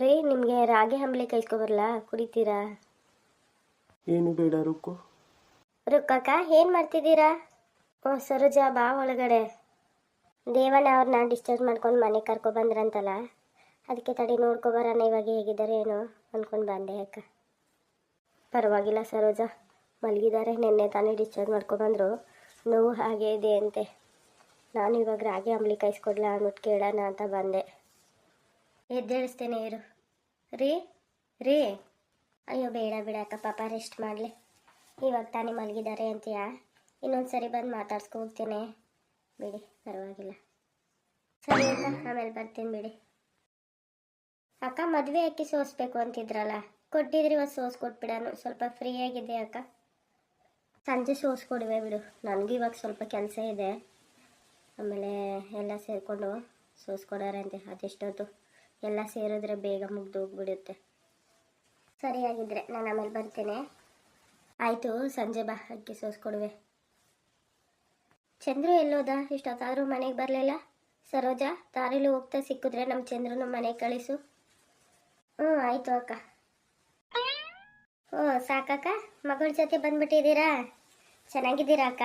ರೀ ನಿಮಗೆ ರಾಗಿ ಹಂಬಳಿ ಕೈಸ್ಕೊಬರಲ್ಲ ಕುಡಿತೀರಾ? ಏನು ಬೇಡ ರುಕ್ಕು. ರುಕ್ಕಕ್ಕ ಏನು ಮಾಡ್ತಿದ್ದೀರಾ? ಓ ಸರೋಜಾ ಬಾ ಒಳಗಡೆ. ದೇವಣ್ಣ ಅವ್ರನ್ನ ಡಿಸ್ಚಾರ್ಜ್ ಮಾಡ್ಕೊಂಡು ಮನೆಗೆ ಕರ್ಕೊಬಂದ್ರಂತಲ್ಲ ಅದಕ್ಕೆ ತಡಿ ನೋಡ್ಕೊಬರೋಣ ಇವಾಗ ಹೇಗಿದ್ದಾರೆ ಏನೋ ಅಂದ್ಕೊಂಡು ಬಂದೆ ಅಕ್ಕ. ಪರವಾಗಿಲ್ಲ ಸರೋಜಾ ಮಲಗಿದ್ದಾರೆ ನಿನ್ನೆ ತಾನೇ ಡಿಸ್ಚಾರ್ಜ್ ಮಾಡ್ಕೊಬಂದರು ನೋವು ಹಾಗೆ ಇದೆ ಅಂತೆ. ನಾನು ಇವಾಗ ರಾಗಿ ಅಂಬ್ಲಿ ಕಾಯಿಸ್ಕೊಡ್ಲಾ ಅಂದ್ಬಿಟ್ಟು ಕೇಳೋಣ ಅಂತ ಬಂದೆ. ಎದ್ದೇಳಿಸ್ತೇನೆ ಇರು. ರೀ ರೀ. ಅಯ್ಯೋ, ಬೇಡ ಬೇಡ ಅಕ್ಕ ಪಾಪ ರೆಸ್ಟ್ ಮಾಡಲಿ. ಇವಾಗ ತಾನೇ ಮಲಗಿದ್ದಾರೆ ಅಂತೀಯಾ? ಇನ್ನೊಂದು ಸರಿ ಬಂದು ಮಾತಾಡ್ಸ್ಕೊ ಹೋಗ್ತೇನೆ. ಬಿಡಿ, ಪರವಾಗಿಲ್ಲ. ಸರಿ ಅಕ್ಕ, ಆಮೇಲೆ ಬರ್ತೀನಿ ಬಿಡಿ. ಅಕ್ಕ, ಮದುವೆ ಅಕ್ಕಿ ಸೋಸ್ಬೇಕು ಅಂತಿದ್ರಲ್ಲ? ಕೊಟ್ಟಿದ್ರಿ ಇವತ್ತು ಸೋಸ್ ಕೊಟ್ಬಿಡಾನು ಸ್ವಲ್ಪ ಫ್ರೀ ಆಗಿದೆ ಅಕ್ಕ. ಸಂಜೆ ಸೋಸ್ ಕೊಡುವೆ ಬಿಡು. ನನಗೂ ಇವಾಗ ಸ್ವಲ್ಪ ಕೆಲಸ ಇದೆ. ಆಮೇಲೆ ಎಲ್ಲ ಸೇರಿಕೊಂಡು ಸೋಸ್ಕೊಡಾರಂತೆ, ಅದೆಷ್ಟೊತ್ತು? ಎಲ್ಲ ಸೇರಿದ್ರೆ ಬೇಗ ಮುಗ್ದು ಹೋಗ್ಬಿಡುತ್ತೆ ಸರಿಯಾಗಿದ್ರೆ ನಾನು ಆಮೇಲೆ ಬರ್ತೇನೆ. ಆಯಿತು, ಸಂಜೆ ಬಾ, ಅಕ್ಕಿ ಸೋಸ್ಕೊಡುವೆ. ಚಂದ್ರು ಎಲ್ಲೋದ? ಇಷ್ಟೊತ್ತಾದರೂ ಮನೆಗೆ ಬರಲಿಲ್ಲ? ಸರೋಜಾ, ದಾರಿಲಿ ಹೋಗ್ತಾ ಸಿಕ್ಕಿದ್ರೆ ನಮ್ಮ ಚಂದ್ರನ ಮನೆಗೆ ಕಳಿಸು. ಹ್ಞೂ ಆಯಿತು ಅಕ್ಕ. ಓ, ಸಾಕಕ್ಕ, ಮಗಳ ಜೊತೆ ಬಂದ್ಬಿಟ್ಟಿದ್ದೀರಾ? ಚೆನ್ನಾಗಿದ್ದೀರಾ ಅಕ್ಕ?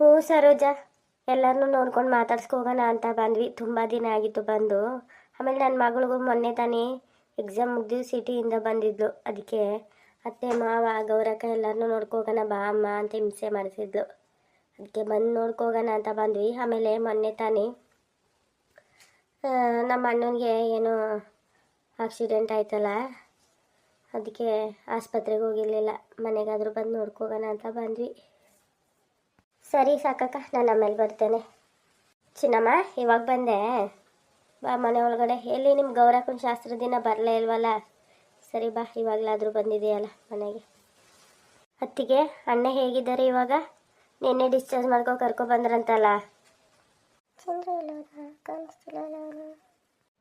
ಹ್ಞೂ, ಸರೋಜಾ. ಎಲ್ಲರನ್ನೂ ನೋಡ್ಕೊಂಡು ಮಾತಾಡ್ಸ್ಕೋಗೋಣ ಅಂತ ಬಂದ್ವಿ. ತುಂಬ ದಿನ ಆಗಿತ್ತು ಬಂದು. ಆಮೇಲೆ ನನ್ನ ಮಗಳಿಗೂ ಮೊನ್ನೆ ತಾನೇ ಎಕ್ಸಾಮ್ ಮುಗಿದು ಸಿಟಿಯಿಂದ ಬಂದಿದ್ಲು. ಅದಕ್ಕೆ ಅತ್ತೆ, ಮಾವ, ಗೌರಕ್ಕ ಎಲ್ಲರನ್ನೂ ನೋಡ್ಕೋಗೋಣ ಬಾ ಅಮ್ಮ ಅಂತ ಹಿಂಸೆ ಮಾಡಿಸಿದ್ಲು ಅದಕ್ಕೆ ಬಂದು ನೋಡ್ಕೋಗೋಣ ಅಂತ ಬಂದ್ವಿ. ಆಮೇಲೆ ಮೊನ್ನೆ ತಾನೇ ನಮ್ಮ ಅಣ್ಣನಿಗೆ ಏನು ಆಕ್ಸಿಡೆಂಟ್ ಆಯ್ತಲ್ಲ ಅದಕ್ಕೆ ಆಸ್ಪತ್ರೆಗೆ ಹೋಗಿರಲಿಲ್ಲ. ಮನೆಗಾದರೂ ಬಂದು ನೋಡ್ಕೋಗೋಣ ಅಂತ ಬಂದ್ವಿ. ಸರಿ ಸಾಕಕ್ಕ, ನಾನು ಆಮೇಲೆ ಬರ್ತೇನೆ. ಚಿನ್ನಮ್ಮ, ಇವಾಗ ಬಂದೆ? ಬಾ ಮನೆ ಒಳಗಡೆ. ಎಲ್ಲಿ ನಿಮ್ಮ ಗೌರಕ್ಕನ ಶಾಸ್ತ್ರ ದಿನ ಬರಲೇ ಇಲ್ವಲ್ಲ? ಸರಿ ಬಾ ಇವಾಗಲಾದರೂ ಬಂದಿದೆಯಲ್ಲ ಮನೆಗೆ. ಅತ್ತಿಗೆ ಅಣ್ಣ ಹೇಗಿದ್ದಾರೆ ಇವಾಗ? ನಿನ್ನೆ ಡಿಸ್ಚಾರ್ಜ್ ಮಾಡ್ಕೊ ಕರ್ಕೊ ಬಂದ್ರಂತಲ್ಲ?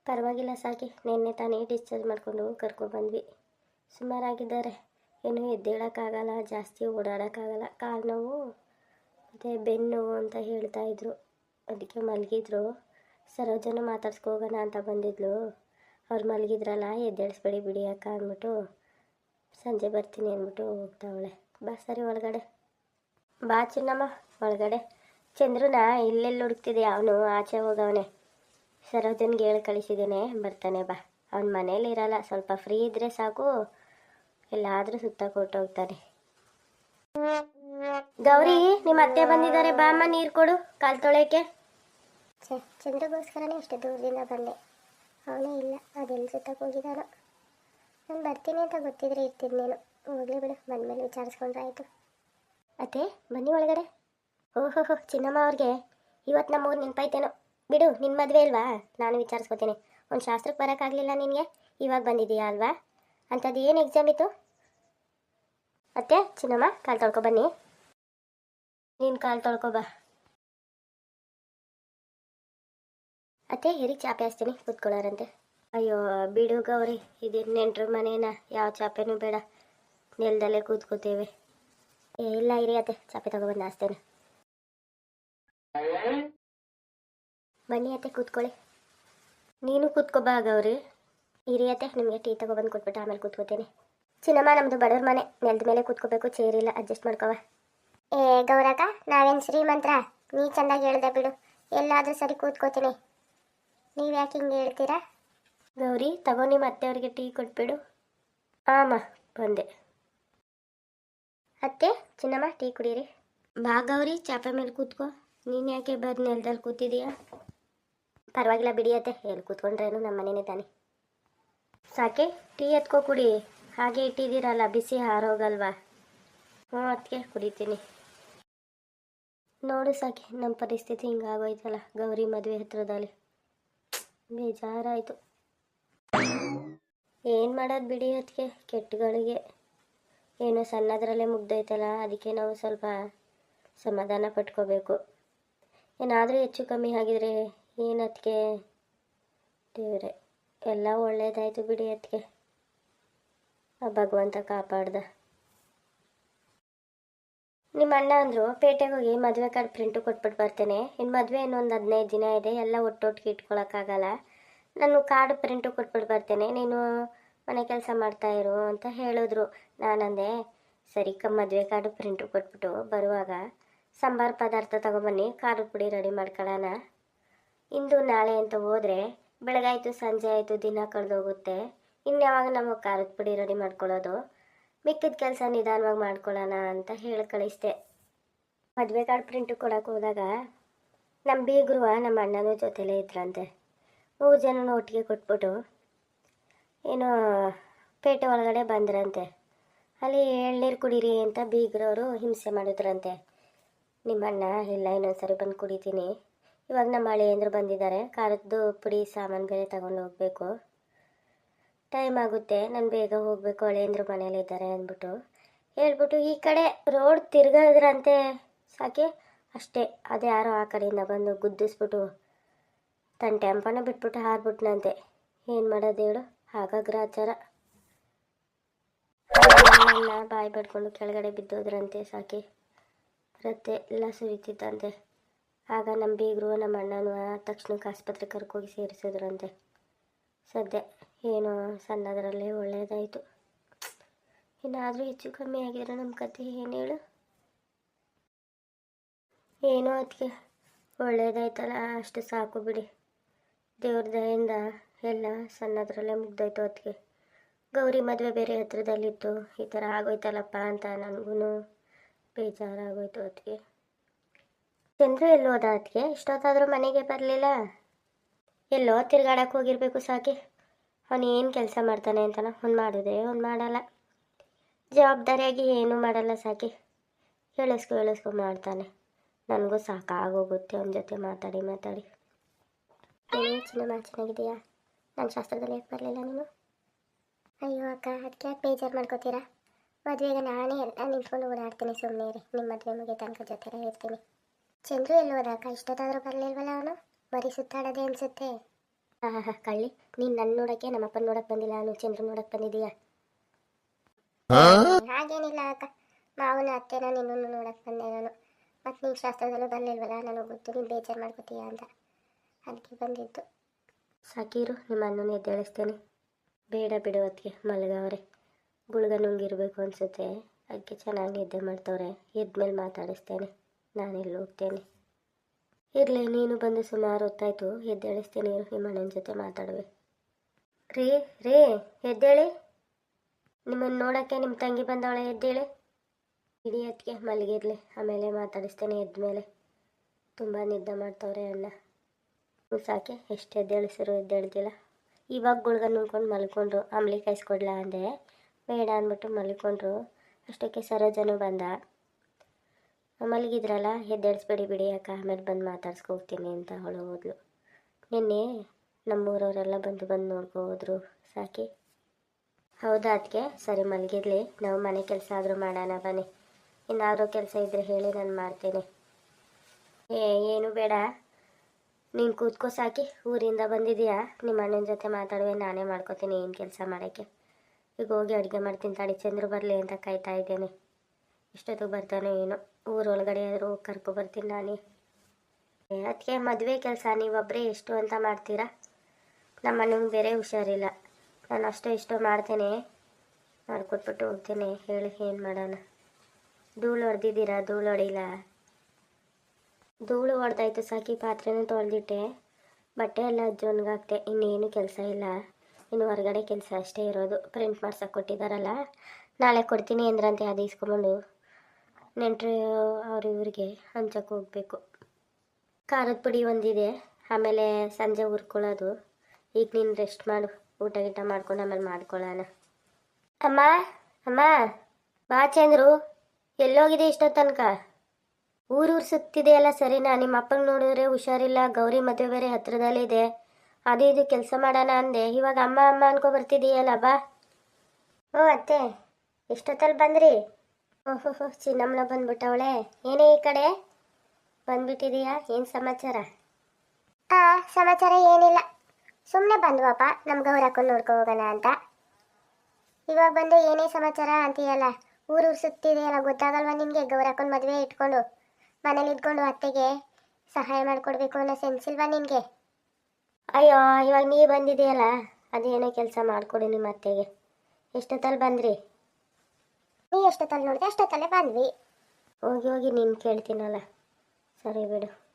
ಪರವಾಗಿಲ್ಲ ಸಾಕಿ ನಿನ್ನೆ ತಾನೇ ಡಿಸ್ಚಾರ್ಜ್ ಮಾಡಿಕೊಂಡು ಕರ್ಕೊಬಂದ್ವಿ ಸುಮಾರಾಗಿದ್ದಾರೆ. ಏನೂ ಎದ್ದೇಳೋಕ್ಕಾಗಲ್ಲ ಜಾಸ್ತಿ ಓಡಾಡೋಕ್ಕಾಗಲ್ಲ. ಕಾಲು ನೋವು ಮತ್ತು ಬೆನ್ನು ನೋವು ಅಂತ ಹೇಳ್ತಾ ಇದ್ರು. ಅದಕ್ಕೆ ಮಲಗಿದ್ರು. ಸರೋಜನು ಮಾತಾಡ್ಸ್ಕೋಗೋಣ ಅಂತ ಬಂದಿದ್ಲು. ಅವ್ರು ಮಲಗಿದ್ರಲ್ಲ, ಎದ್ದೇಳಿಸ್ಬೇಡಿ ಬಿಡಿ ಅಕ್ಕ ಅಂದ್ಬಿಟ್ಟು ಸಂಜೆ ಬರ್ತೀನಿ ಅಂದ್ಬಿಟ್ಟು ಹೋಗ್ತಾವಳೆ. ಬಾ ಸರಿ ಒಳಗಡೆ. ಬಾ ಚಿನ್ನಮ್ಮ, ಒಳಗಡೆ. ಚಂದ್ರನ ಇಲ್ಲೆಲ್ಲಿ ಹುಡುಕ್ತಿದೆ ಅವನು? ಆಚೆ ಹೋಗವನೆ. ಸರೋಜನ್ಗೆ ಹೇಳಿ ಕಳಿಸಿದ್ದೇನೆ, ಬರ್ತಾನೆ ಬಾ. ಅವನ ಮನೇಲಿ ಇರಲ್ಲ, ಸ್ವಲ್ಪ ಫ್ರೀ ಇದ್ದರೆ ಸಾಕು. ಎಲ್ಲಾದರೂ ಸುತ್ತ ಕೊಟ್ಟೋಗ್ತಾನೆ. ಗೌರಿ ನಿಮ್ಮ ಅತ್ತೆ ಬಂದಿದ್ದಾರೆ. ಬಾ ಅಮ್ಮ ನೀರು ಕೊಡು. ಕಾಲು ತೊಳೆಯಕ್ಕೆ. ಚಂದ್ರಗೋಸ್ಕರನೇ ಅಷ್ಟು ದೂರದಿಂದ ಬಂದೆ. ಅವನೇ ಇಲ್ಲ, ಅದೆಲ್ಲಿ ಸುತ್ತಕ್ಕೆ ಹೋಗಿದ್ದಾನೋ ನಾನು ಬರ್ತೀನಿ ಅಂತ ಗೊತ್ತಿದ್ರೆ ಇರ್ತಿದ್ನೇನು ಹೋಗ್ಲಿ ಬಿಡು, ಬಂದಮೇಲೆ ವಿಚಾರಿಸ್ಕೊಂಡ್ರೆ ಆಯಿತು. ಅತ್ತೆ, ಬನ್ನಿ ಒಳಗಡೆ. ಓಹೋ ಚಿನ್ನಮ್ಮ ಅವ್ರಿಗೆ ಇವತ್ತು ನಮ್ಮ ಊರು ನೆನಪಾಯ್ತೇನೋ ಬಿಡು ನಿನ್ನ ಮದುವೆ ಅಲ್ವಾ? ನಾನು ವಿಚಾರಿಸ್ಕೋತೀನಿ. ಒಂದು ಶಾಸ್ತ್ರಕ್ಕೆ ಬರೋಕ್ಕಾಗಲಿಲ್ಲ ನಿನಗೆ? ಇವಾಗ ಬಂದಿದೆಯಾ ಅಲ್ವಾ? ಅಂಥದ್ದು ಏನು ಎಕ್ಸಾಮ್ ಇತ್ತು? ಅತ್ತೆ, ಚಿನ್ನಮ್ಮ, ಕಾಲು ತೊಳ್ಕೊ ಬನ್ನಿ. ನೀನು ಕಾಲು ತೊಳ್ಕೊ ಅತ್ತೆ ಹಿರಿ ಚಾಪೆ ಹಚ್ತೀನಿ, ಕೂತ್ಕೊಳ್ಳೋರಂತೆ. ಅಯ್ಯೋ, ಬಿಡು ಗೌರಿ, ಇದು ನೆಂಟ್ರ ಮನೇನ, ಯಾವ ಚಾಪೆನೂ ಬೇಡ. ನೆಲದಲ್ಲೇ ಕೂತ್ಕೋತೇವೆ. ಏ, ಇಲ್ಲ, ಇರಿ ಅತ್ತೆ, ಚಾಪೆ ತಗೊಬಂದು ಹಾಸ್ತೇನೆ ಬನ್ನಿ ಅತ್ತೆ, ಕೂತ್ಕೊಳ್ಳಿ. ನೀನು ಕೂತ್ಕೋಬಾ ಗೌರಿ. ಇರಿ ಅತ್ತೆ, ನಿಮಗೆ ಟೀ ತಗೊಬಂದು ಕೊಟ್ಬಿಟ್ಟು ಆಮೇಲೆ ಕೂತ್ಕೋತೀನಿ. ಚಿನ್ನಮ್ಮ ನಮ್ಮದು ಬಡವ್ರ ಮನೆ. ನೆಲದ ಮೇಲೆ ಕೂತ್ಕೋಬೇಕು ಚೇರಿಲ್ಲ ಅಡ್ಜಸ್ಟ್ ಮಾಡ್ಕೋವ. ಏ ಗೌರಕ ನಾವೇನು ಶ್ರೀಮಂತ್ರ? ನೀ ಚೆಂದಾಗಿ ಹೇಳ್ದೆ ಬಿಡು. ಎಲ್ಲಾದರೂ ಸರಿ ಕೂತ್ಕೋತೀನಿ. ನೀವು ಯಾಕೆ ಹಿಂಗೆ ಹೇಳ್ತೀರಾ? ಗೌರಿ ತಗೋ ನಿಮ್ಮ ಅತ್ತೆಯವ್ರಿಗೆ ಟೀ ಕೊಟ್ಬಿಡು. ಆಮ ಬಂದೆ. ಅತ್ತೆ ಚಿನ್ನಮ್ಮ ಟೀ ಕುಡೀರಿ. ಬಾ ಗೌರಿ ಚಾಪೆ ಮೇಲೆ ಕೂತ್ಕೋ. ನೀನು ಯಾಕೆ ಬಂದು ನೆಲದಲ್ಲಿ ಕೂತಿದೀಯಾ? ಪರವಾಗಿಲ್ಲ ಬಿಡಿ ಅತ್ತೆ ಎಲ್ಲಿ ಕೂತ್ಕೊಂಡ್ರೇನು ನಮ್ಮ ಮನೇನೇ ತಾನೆ. ಸಾಕೆ ಟೀ ಎತ್ಕೋ ಕುಡಿ. ಹಾಗೆ ಇಟ್ಟಿದ್ದೀರಲ್ಲ ಬಿಸಿ ಹಾರೋಗಲ್ವಾ? ಹ್ಞೂ ಅದಕ್ಕೆ ಕುಡಿತೀನಿ. ನೋಡು ಸಾಕೆ ನಮ್ಮ ಪರಿಸ್ಥಿತಿ ಹಿಂಗಾಗೋಯ್ತಲ್ಲ ಗೌರಿ ಮದುವೆ ಹತ್ರದಲ್ಲಿ. ಬೇಜಾರಾಯಿತು. ಏನು ಮಾಡೋದು ಬಿಡಿ ಅದಕ್ಕೆ ಕೆಟ್ಟಗಳಿಗೆ. ಏನೋ ಸಣ್ಣದರಲ್ಲೇ ಮುಗ್ದೈತಲ್ಲ ಅದಕ್ಕೆ ನಾವು ಸ್ವಲ್ಪ ಸಮಾಧಾನ ಪಟ್ಕೋಬೇಕು. ಏನಾದರೂ ಹೆಚ್ಚು ಕಮ್ಮಿ ಆಗಿದ್ರೆ ಏನು ಅದಕ್ಕೆ ದೇವ್ರೆ, ಎಲ್ಲ ಒಳ್ಳೇದಾಯಿತು ಬಿಡಿ ಅದಕ್ಕೆ ಆ ಭಗವಂತ ಕಾಪಾಡ್ದ. ನಿಮ್ಮ ಅಣ್ಣ ಅಂದರು, ಪೇಟೆಗೆ ಹೋಗಿ ಮದುವೆ ಕಾರ್ಡ್ ಪ್ರಿಂಟು ಕೊಟ್ಬಿಟ್ಟು ಬರ್ತೇನೆ. ಇನ್ನು ಮದುವೆ ಇನ್ನೊಂದು ಹದಿನೈದು ದಿನ ಇದೆ, ಎಲ್ಲ ಒಟ್ಟೊಟ್ಟಿಗೆ ಇಟ್ಕೊಳಕ್ಕಾಗಲ್ಲ. ನಾನು ಕಾರ್ಡ್ ಪ್ರಿಂಟು ಕೊಟ್ಬಿಟ್ಟು ಬರ್ತೇನೆ, ನೀನು ಮನೆ ಕೆಲಸ ಮಾಡ್ತಾ ಇರು ಅಂತ ಹೇಳಿದ್ರು. ನಾನಂದೆ ಸರಿ ಕ ಮದುವೆ ಕಾರ್ಡು ಪ್ರಿಂಟು ಕೊಟ್ಬಿಟ್ಟು ಬರುವಾಗ ಸಾಂಬಾರು ಪದಾರ್ಥ ತೊಗೊಂಬನ್ನಿ, ಖಾರದ ಪುಡಿ ರೆಡಿ ಮಾಡ್ಕೊಳ್ಳೋಣ. ಇಂದು ನಾಳೆ ಅಂತ ಹೋದರೆ, ಬೆಳಗಾಯಿತು, ಸಂಜೆ ಆಯಿತು, ದಿನ ಕಳೆದೋಗುತ್ತೆ. ಇನ್ಯಾವಾಗ ನಮಗೆ ಖಾರದ ಪುಡಿ ರೆಡಿ ಮಾಡ್ಕೊಳ್ಳೋದು? ಮಿಕ್ಕಿದ ಕೆಲಸ ನಿಧಾನವಾಗಿ ಮಾಡ್ಕೊಳ್ಳೋಣ ಅಂತ ಹೇಳಿ ಕಳಿಸ್ದೆ. ಮದುವೆ ಕಾರ್ಡ್ ಪ್ರಿಂಟು ಕೊಡೋಕೆ ಹೋದಾಗ ನಮ್ಮ ಬೀಗರು ನಮ್ಮ ಅಣ್ಣನ ಜೊತೆಲೇ ಇದ್ರಂತೆ. ಮೂರು ಜನನ ಒಟ್ಟಿಗೆ ಕೊಟ್ಬಿಟ್ಟು ಏನೋ ಪೇಟೆ ಒಳಗಡೆ ಬಂದ್ರಂತೆ. ಅಲ್ಲಿ ಎಳ್ನೀರು ಕುಡೀರಿ ಅಂತ ಬೀಗರವರು ಹಿಂಸೆ ಮಾಡಿದ್ರಂತೆ. ನಿಮ್ಮಣ್ಣ ಇಲ್ಲ, ಇನ್ನೊಂದ್ಸರಿ ಬಂದು ಕುಡಿತೀನಿ. ಇವಾಗ ನಮ್ಮ ಹಳೆಯಂದ್ರು ಬಂದಿದ್ದಾರೆ. ಖಾರದ್ದು ಪುಡಿ, ಸಾಮಾನು ಬೇರೆ ತಗೊಂಡು ಹೋಗಬೇಕು. ಟೈಮ್ ಆಗುತ್ತೆ. ನಾನು ಬೇಗ ಹೋಗಬೇಕು. ಅಳೆಂದ್ರು ಮನೇಲಿ ಇದ್ದಾರೆ ಅಂದ್ಬಿಟ್ಟು. ಹೇಳ್ಬಿಟ್ಟು ಈ ಕಡೆ ರೋಡ್ ತಿರ್ಗದ್ರಂತೆ ಸಾಕೆ ಅಷ್ಟೇ. ಅದು ಯಾರೋ ಆ ಕಡೆಯಿಂದ ಬಂದು ಗುದ್ದಿಸ್ಬಿಟ್ಟು ತನ್ನ ಟೆಂಪನ ಬಿಟ್ಬಿಟ್ಟು ಹಾರ್ಬಿಟ್ನಂತೆ. ಏನು ಮಾಡೋದು ಹೇಳು? ಹಾಗಾಗ್ರಾಚಾರ ಬಾಯಿ ಪಡ್ಕೊಂಡು ಕೆಳಗಡೆ ಬಿದ್ದೋದ್ರಂತೆ ಸಾಕಿ. ರತ್ತೆ ಎಲ್ಲ ಸುರಿತಿತ್ತಂತೆ. ಆಗ ನಮ್ಮ ಬೀಗರು ನಮ್ಮ ಅಣ್ಣನೂ ತಕ್ಷಣಕ್ಕೆ ಆಸ್ಪತ್ರೆಗೆ ಕರ್ಕೋಗಿ ಸೇರಿಸಿದ್ರಂತೆ. ಸದ್ಯ ಏನು ಸಣ್ಣದರಲ್ಲಿ ಒಳ್ಳೆಯದಾಯಿತು ಇನ್ನಾದರೂ ಹೆಚ್ಚು ಕಮ್ಮಿ ಆಗಿದ್ರೆ ನಮ್ಮ ಕತೆ ಏನು ಹೇಳು? ಏನೋ ಅದಕ್ಕೆ ಒಳ್ಳೆಯದಾಯ್ತಲ್ಲ ಅಷ್ಟು ಸಾಕು ಬಿಡಿ. ದೇವ್ರ ದಯಿಂದ ಎಲ್ಲ ಸಣ್ಣದ್ರಲ್ಲೇ ಮುಗ್ದೋಯ್ತು ಅದಕ್ಕೆ ಗೌರಿ ಮದುವೆ ಬೇರೆ ಹತ್ರದಲ್ಲಿತ್ತು, ಈ ಥರ ಆಗೋಯ್ತಲ್ಲಪ್ಪ ಅಂತ ನನಗೂ ಬೇಜಾರಾಗೋಯ್ತು ಅದಕ್ಕೆ ಚಂದ್ರು ಎಲ್ಲೋದ ಅದಕ್ಕೆ ಇಷ್ಟೊತ್ತಾದರೂ ಮನೆಗೆ ಬರಲಿಲ್ಲ? ಎಲ್ಲೋ ತಿರ್ಗಾಡಕ್ಕೆ ಹೋಗಿರ್ಬೇಕು ಸಾಕಿ. ಅವನು ಏನು ಕೆಲಸ ಮಾಡ್ತಾನೆ ಅಂತನ? ಅವ್ನು ಮಾಡಿದ್ರೆ ಅವ್ನು ಮಾಡಲ್ಲ. ಜವಾಬ್ದಾರಿಯಾಗಿ ಏನೂ ಮಾಡಲ್ಲ ಸಾಕಿ. ಹೇಳಿಸ್ಕೊ ಹೇಳಿಸ್ಕೊ ಮಾಡ್ತಾನೆ. ನನಗೂ ಸಾಕಾಗೋಗುತ್ತೆ ಅವನ ಜೊತೆ ಮಾತಾಡಿ ಮಾತಾಡಿ. ಏನು ಮಾಡಿ ಚೆನ್ನಾಗಿದೆಯಾ? ನನ್ನ ಶಾಸ್ತ್ರದಲ್ಲಿ ಯಾಕೆ ಬರಲಿಲ್ಲ ನೀನು? ಅಯ್ಯೋ ಅಕ್ಕ ಅದಕ್ಕೆ ಯಾಕೆ ಬೇಜಾರು ಮಾಡ್ಕೋತೀರಾ? ಮದುವೆಗೆ ನಾನೇ ಎಲ್ಲ ನಿಂತ್ಕೊಂಡು ಓಡಾಡ್ತೀನಿ ಸುಮ್ಮನೆ ರೀ ನಿಮ್ಮ ಮದುವೆ ಮುಗಿಯ ತನಕ ಜೊತೆಲೇ ಇರ್ತೀನಿ. ಚಂದ್ರು ಎಲ್ಲಿ ಹೋದಾಕ ಇಷ್ಟೊತ್ತಾದರೂ ಬರಲಿಲ್ವಲ್ಲ ಅವನು? ಬರೀ ಸುತ್ತಾಡೋದೇ ಅನಿಸುತ್ತೆ. ಹಾಂ ಕಳ್ಳಿ, ನೀನು ನನ್ನ ನೋಡೋಕ್ಕೆ, ನಮ್ಮಪ್ಪನ ನೋಡಕ್ಕೆ ಬಂದಿಲ್ಲ, ನಾನು ಚಂದ್ರ ನೋಡಕ್ಕೆ ಬಂದಿದ್ದೀಯಾ ಹಾಗೇನಿಲ್ಲ ಅಕ್ಕ. ಮಾವನ ಅತ್ತೆನ, ನಿನ್ನನ್ನು ನೋಡಕ್ಕೆ ಬಂದೆ ನಾನು. ಮತ್ತು ನೀನು ಶಾಸ್ತ್ರದಲ್ಲೂ ಬಂದಿಲ್ವಲ್ಲ, ನನಗೆ ಗೊತ್ತು, ನೀನು ಬೇಜಾರು ಮಾಡ್ಕೋತೀಯ ಅಂತ. ಅದಕ್ಕೆ ಬಂದಿದ್ದು. ಸಾಕೀರು, ನಿಮ್ಮ ಅಣ್ಣನ ಎದ್ದೇಳಿಸ್ತೇನೆ ಬೇಡ ಬಿಡು ಮಲಗವ್ರೆ. ಗುಳ್ಗ ನುಂಗಿರ್ಬೇಕು ಅನ್ಸುತ್ತೆ. ಅದಕ್ಕೆ ಚೆನ್ನಾಗಿ ನಿದ್ದೆ ಮಾಡ್ತವ್ರೆ. ಎದ್ಮೇಲೆ ಮಾತಾಡಿಸ್ತೇನೆ. ನಾನೆಲ್ಲಿ ಹೋಗ್ತೇನೆ? ಇರಲಿ, ನೀನು ಬಂದು ಸುಮಾರು ಹೊತ್ತಾಯ್ತು. ಎದ್ದೇಳಿಸ್ತೀನಿ. ನಿಮ್ಮ ಜೊತೆ ಮಾತಾಡುವೆ. ರೀ ರೀ, ಎದ್ದೇಳಿ. ನಿಮ್ಮನ್ನು ನೋಡೋಕ್ಕೆ ನಿಮ್ಮ ತಂಗಿ ಬಂದವಳೆ, ಎದ್ದೇಳಿ. ಇಡೀ ಅದಕ್ಕೆ ಮಲಗಿರ್ಲಿ. ಆಮೇಲೆ ಮಾತಾಡಿಸ್ತೇನೆ ಎದ್ಮೇಲೆ ತುಂಬ ನಿದ್ದೆ ಮಾಡ್ತವ್ರೆ ಅಣ್ಣ. ಸಾಕೆ ಎಷ್ಟು ಎದ್ದೇಳಿಸಿರು, ಎದ್ದೇಳ್ದಿಲ್ಲ. ಇವಾಗ ಗುಳ್ಗ ನುಂಕೊಂಡು ಮಲ್ಕೊಂಡ್ರು. ಅಂಬ್ಲಿ ಕಾಯಿಸ್ಕೊಡ್ಲಾ ಅಂದೆ. ಬೇಡ ಅಂದ್ಬಿಟ್ಟು ಮಲ್ಕೊಂಡ್ರು. ಅಷ್ಟಕ್ಕೆ ಸರೋಜನು ಬಂದ. ಮಲಗಿದ್ರಲ್ಲ, ಎದ್ದೇಳಿಸ್ಬೇಡಿ ಬಿಡಿ ಅಕ್ಕ, ಆಮೇಲೆ ಬಂದು ಮಾತಾಡ್ಸ್ಕೊ ಹೋಗ್ತೀನಿ ಅಂತ ಅವಳು ಹೋದ್ಲು. ನಿನ್ನೆ ನಮ್ಮೂರವರೆಲ್ಲ ಬಂದು ಬಂದು ನೋಡ್ಕೊ ಹೋದ್ರು, ಸಾಕಿ. ಹೌದಾ ಅದಕ್ಕೆ ಸರಿ ಮಲಗಿರ್ಲಿ ನಾವು ಮನೆ ಕೆಲಸ ಆದರೂ ಮಾಡೋಣ, ಬನ್ನಿ. ಇನ್ನಾದರೂ ಕೆಲಸ ಇದ್ದರೆ ಹೇಳಿ ನಾನು ಮಾಡ್ತೀನಿ. ಏ, ಏನು ಬೇಡ. ನೀನು ಕೂತ್ಕೋ ಸಾಕಿ. ಊರಿಂದ ಬಂದಿದೀಯಾ ನಿಮ್ಮ ಅಣ್ಣನ ಜೊತೆ ಮಾತಾಡುವೆ, ನಾನೇ ಮಾಡ್ಕೋತೀನಿ, ಏನು ಕೆಲಸ ಮಾಡೋಕ್ಕೆ. ಈಗ ಹೋಗಿ ಅಡುಗೆ ಮಾಡ್ತೀನಿ, ತಾಳಿ ಚಂದ್ರು ಬರಲಿ ಅಂತ ಕಾಯ್ತಾ ಇದ್ದೇನೆ. ಎಷ್ಟೊತ್ತಿಗೆ ಬರ್ತಾನೋ ಏನೋ, ಊರೊಳಗಡೆ ಆದರೂ ಕರ್ಕೊ ಬರ್ತೀನಿ ನಾನೇ. ಅದಕ್ಕೆ ಮದುವೆ ಕೆಲಸ ನೀವೊಬ್ಬರೇ ಎಷ್ಟು ಅಂತ ಮಾಡ್ತೀರಾ? ನಮ್ಮ ಅಣ್ಣಂಗೆ ಬೇರೆ ಹುಷಾರಿಲ್ಲ. ನಾನು ಅಷ್ಟೋ ಇಷ್ಟೋ ಮಾಡ್ತೇನೆ. ಮಾಡಿಕೊಟ್ಬಿಟ್ಟು ಹೋಗ್ತೇನೆ. ಹೇಳಿ, ಏನು ಮಾಡೋಣ? ಧೂಳು ಹೊಡೆದಿದ್ದೀರಾ? ಧೂಳು ಹೊಡಿಲ್ಲ ಧೂಳು ಹೊಡೆದಾಯ್ತು, ಸಾಕಿ ಪಾತ್ರೆನೂ ತೊಳೆದಿಟ್ಟೆ. ಬಟ್ಟೆ ಎಲ್ಲ ಜೊನ್ಗಾಕ್ತೆ ಇನ್ನೇನು ಕೆಲಸ ಇಲ್ಲ. ಇನ್ನು ಹೊರಗಡೆ ಕೆಲಸ ಅಷ್ಟೇ ಇರೋದು. ಪ್ರಿಂಟ್ ಮಾಡ್ಸಕ್ಕೆ ಕೊಟ್ಟಿದ್ದಾರಲ್ಲ? ನಾಳೆ ಕೊಡ್ತೀನಿ ಅಂದ್ರಂತೆ ಅದು ಇಸ್ಕೊಂಬಂದು ನೆಂಟರು ಅವ್ರ ಇವ್ರಿಗೆ ಹಂಚಕ್ಕೆ ಹೋಗಬೇಕು. ಖಾರದ ಪುಡಿ ಒಂದಿದೆ. ಆಮೇಲೆ ಸಂಜೆ ಹುರ್ಕೊಳ್ಳೋದು ಈಗ ನೀನು ರೆಸ್ಟ್ ಮಾಡು. ಊಟ ಗೀಟ ಮಾಡ್ಕೊಂಡು ಆಮೇಲೆ ಮಾಡ್ಕೊಳ್ಳೋಣ. ಅಮ್ಮ ಅಮ್ಮ, ಬಾ ಚಂದ್ರು. ಎಲ್ಲೋಗಿದೆ ಇಷ್ಟೋ ತನಕ? ಊರೂರು ಸುತ್ತಿದೆಯಲ್ಲ ಸರಿನಾ? ನಿಮ್ಮ ಅಪ್ಪಂಗೆ ನೋಡಿದ್ರೆ ಹುಷಾರಿಲ್ಲ. ಗೌರಿ ಮದುವೆ ಬೇರೆ ಹತ್ರದಲ್ಲಿದೆ ಅದು ಇದು ಕೆಲಸ ಮಾಡೋಣ ಅಂದೆ. ಇವಾಗ ಅಮ್ಮ ಅಮ್ಮ ಅನ್ಕೊ ಬರ್ತಿದೀಯಲ್ಲ, ಬಾ. ಹ್ಞೂ ಅತ್ತೆ ಎಷ್ಟೊತ್ತಲ್ಲಿ ಬಂದ್ರಿ? ಓಹೋ ಹೋ ಚಿನ್ನಮ್ಮನ ಬಂದ್ಬಿಟ್ಟವಳೆ. ಏನೇ ಈ ಕಡೆ? ಬಂದ್ಬಿಟ್ಟಿದೀಯಾ? ಏನು ಸಮಾಚಾರ? ಆ ಸಮಾಚಾರ ಏನಿಲ್ಲ. ಸುಮ್ಮನೆ ಬಂದ್ವಪ್ಪ ನಮ್ಮ ಹಾಕೊಂಡು ನೋಡ್ಕೊ ಹೋಗೋಣ ಅಂತ. ಇವಾಗ ಬಂದು ಏನೇ ಸಮಾಚಾರ ಅಂತೀಯಲ್ಲ ಊರು ಸುತ್ತಿದೆಯಲ್ಲ ಗೊತ್ತಾಗಲ್ವಾ ಗೌರ ಗೌರಕ್ಕನ ಮದುವೆ ಇಟ್ಕೊಂಡು ಮನೇಲಿ ಇದ್ಕೊಂಡು ಅತ್ತೆಗೆ ಸಹಾಯ ಮಾಡಿಕೊಡ್ಬೇಕು ಅನ್ನೋ ಸೆನ್ಸ್ ಇಲ್ವಾ ನಿನಗೆ ಅಯ್ಯೋ ಇವಾಗ ನೀ ಬಂದಿದೆಯಲ್ಲ ಅದೇನೋ ಕೆಲಸ ಮಾಡಿಕೊಡಿ ನಿಮ್ಮ ಅತ್ತೆಗೆ. ಎಷ್ಟೊತ್ತಲ್ಲಿ ಬಂದ್ರಿ? ನೀ ಎಷ್ಟೊತ್ತಲ್ಲಿ ನೋಡಿದೆ? ಅಷ್ಟೊತ್ತಲ್ಲೇ ಬಂದ್ವಿ. ಹೋಗಿ ಹೋಗಿ ನೀನು ಕೇಳ್ತೀನಲ್ಲ. ಸರಿ ಬಿಡು.